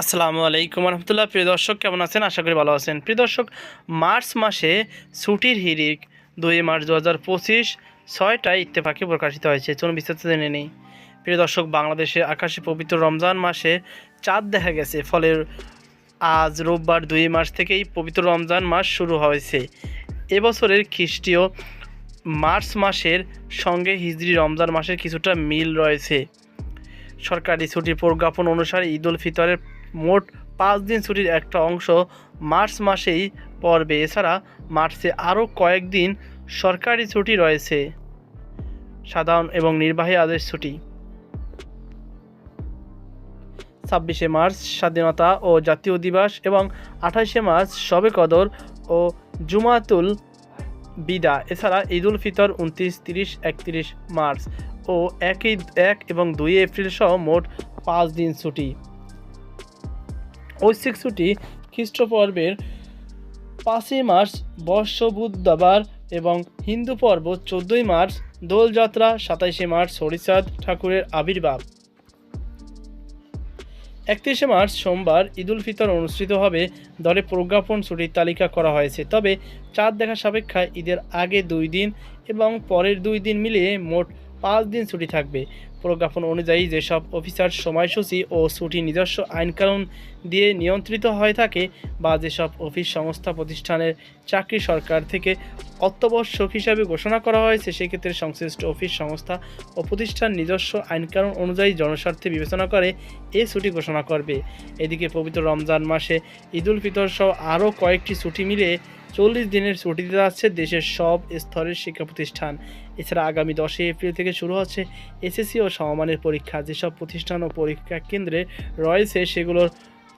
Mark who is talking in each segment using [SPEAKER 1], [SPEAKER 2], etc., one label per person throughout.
[SPEAKER 1] আসসালামু আলাইকুম রহমতুল্লাহ। প্রিয় দর্শক, কেমন আছেন? আশা করি ভালো আছেন। প্রিয় দর্শক, মার্চ মাসে ছুটির হিরিক দুই মার্চ দু হাজার পঁচিশ ছয়টায় ইত্তেফাকে প্রকাশিত হয়েছে। চলুন বিস্তারিত জেনে নেই। প্রিয় দর্শক, বাংলাদেশে আকাশে পবিত্র রমজান মাসে চাঁদ দেখা গেছে। ফলে আজ রোববার দুই মার্চ থেকেই পবিত্র রমজান মাস শুরু হয়েছে। এবছরের খ্রিস্টীয় মার্চ মাসের সঙ্গে হিজরি রমজান মাসের কিছুটা মিল রয়েছে। সরকারি ছুটির প্রজ্ঞাপন অনুসারে ঈদ উল ফিতরের মোট পাঁচ দিন ছুটির একটা অংশ মার্চ মাসেই পড়বে। এছাড়া মার্চে আরও কয়েকদিন সরকারি ছুটি রয়েছে। সাধারণ এবং নির্বাহী আদেশ ছুটি। ছাব্বিশে মার্চ স্বাধীনতা ও জাতীয় দিবস এবং আঠাশে মার্চ শবে কদর ও জুমাতুল বিদা। এছাড়া ঈদ উল ফিতর উনত্রিশ, তিরিশ, একত্রিশ মার্চ ও একই এক এবং দুই এপ্রিল সহ মোট পাঁচ দিন ছুটি। ঐচ্ছিক ছুটি খ্রিস্টপর্বের পাঁচই মার্চ, বর্ষ, বুধবার এবং হিন্দু পর্ব চোদ্দোই মার্চ, দোলযাত্রা সাতাইশে মার্চ, হরিচাঁদ ঠাকুরের আবির্ভাব। একত্রিশে মার্চ সোমবার ঈদুল ফিতর অনুষ্ঠিত হবে। দলে প্রজ্ঞাপন ছুটির তালিকা করা হয়েছে। তবে চাঁদ দেখা সাপেক্ষায় ঈদের আগে দুই দিন এবং পরের দুই দিন মিলিয়ে মোট পাঁচ দিন ছুটি থাকবে। প্রজ্ঞাপন অনুযায়ী যেসব অফিসার সময়সূচি ও ছুটি নিজস্ব আইনকানুন দিয়ে নিয়ন্ত্রিত হয়ে থাকে বা যেসব অফিস সংস্থা প্রতিষ্ঠানের চাকরি সরকার থেকে অত্যাবশ্যক হিসাবে ঘোষণা করা হয়েছে, সেক্ষেত্রে সংশ্লিষ্ট অফিস সংস্থা ও প্রতিষ্ঠান নিজস্ব আইনকানুন অনুযায়ী জনস্বার্থে বিবেচনা করে এ ছুটি ঘোষণা করবে। এদিকে পবিত্র রমজান মাসে ঈদুল ফিতর সহ আরও কয়েকটি ছুটি মিলে চল্লিশ দিনের ছুটি দিতে যাচ্ছে দেশের সব স্তরের শিক্ষা প্রতিষ্ঠান এছাড়া আগামী দশই এপ্রিল থেকে শুরু হচ্ছে এসএসসি ও সমমানের পরীক্ষা। যেসব প্রতিষ্ঠান ও পরীক্ষা কেন্দ্রে রয়েছে, সেগুলোর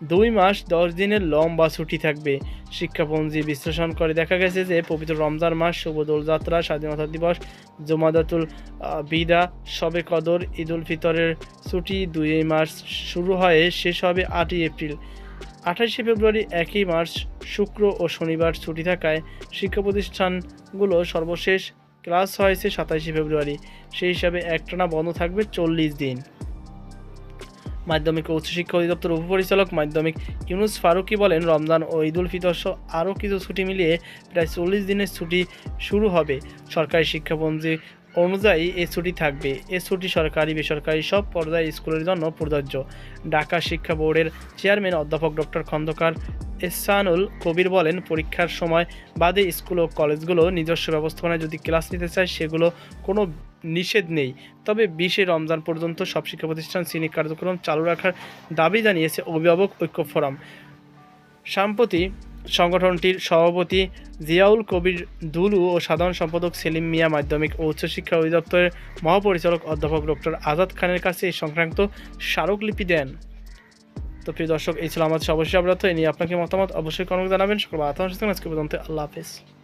[SPEAKER 1] দুই মাস দশ দিনের লম্বা ছুটি থাকবে। শিক্ষাপঞ্জি বিশ্লেষণ করে দেখা গেছে যে, পবিত্র রমজান মাস, শুভ দোলযাত্রা, স্বাধীনতা দিবস, জমাদাতুল বিদা, শবে কদর ঈদ উল ফিতরের ছুটি দুই মার্চ শুরু হয়ে শেষ হবে আটই এপ্রিল। আঠাশে ফেব্রুয়ারি একই মার্চ, শুক্র ও শনিবার ছুটি থাকায় শিক্ষা প্রতিষ্ঠানগুলো সর্বশেষ ক্লাস হয়েছে সাতাশে ফেব্রুয়ারি। সেই হিসাবে একটানা বন্ধ থাকবে চল্লিশ দিন। মাধ্যমিক ও উচ্চশিক্ষা অধিদপ্তর উপপরিচালক মাধ্যমিক ইউনুস ফারুকি বলেন, রমজান ও ঈদুল ফিতর সহ আরও কিছু ছুটি মিলিয়ে প্রায় চল্লিশ দিনের ছুটি শুরু হবে। সরকারি শিক্ষাপঞ্জি অনুযায়ী এ ছুটি থাকবে। এ ছুটি সরকারি, বেসরকারি সব পর্যায়ে স্কুলের জন্য প্রযোজ্য। ঢাকা শিক্ষা বোর্ডের চেয়ারম্যান অধ্যাপক ডক্টর খন্দকার এসানুল কবির বলেন, পরীক্ষার সময় বাদে স্কুল ও কলেজগুলো নিজস্ব ব্যবস্থাপনায় যদি ক্লাস নিতে চায়, সেগুলো কোনো নিষেধ নেই। তবে বিশে রমজান পর্যন্ত সব শিক্ষা প্রতিষ্ঠান শ্রেণি কার্যক্রম চালু রাখার দাবি জানিয়েছে অভিভাবক ঐক্য ফোরাম। সম্প্রতি সংগঠনটির সভাপতি জিয়াউল কবির দুলু ও সাধারণ সম্পাদক সেলিম মিয়া মাধ্যমিক ও উচ্চশিক্ষা অধিদপ্তরের মহাপরিচালক অধ্যাপক ডক্টর আজাদ খানের কাছে এই সংক্রান্ত স্মারকলিপি দেন। তো প্রিয় দর্শক, এই ছিল আমাদের অবশ্যই অবরত এ নিয়ে আপনাকে মতামত অবশ্যই কর্ম জানাবেন। সকল আত্মসচেতন আজকে পর্যন্ত আল্লাহ হাফেজ।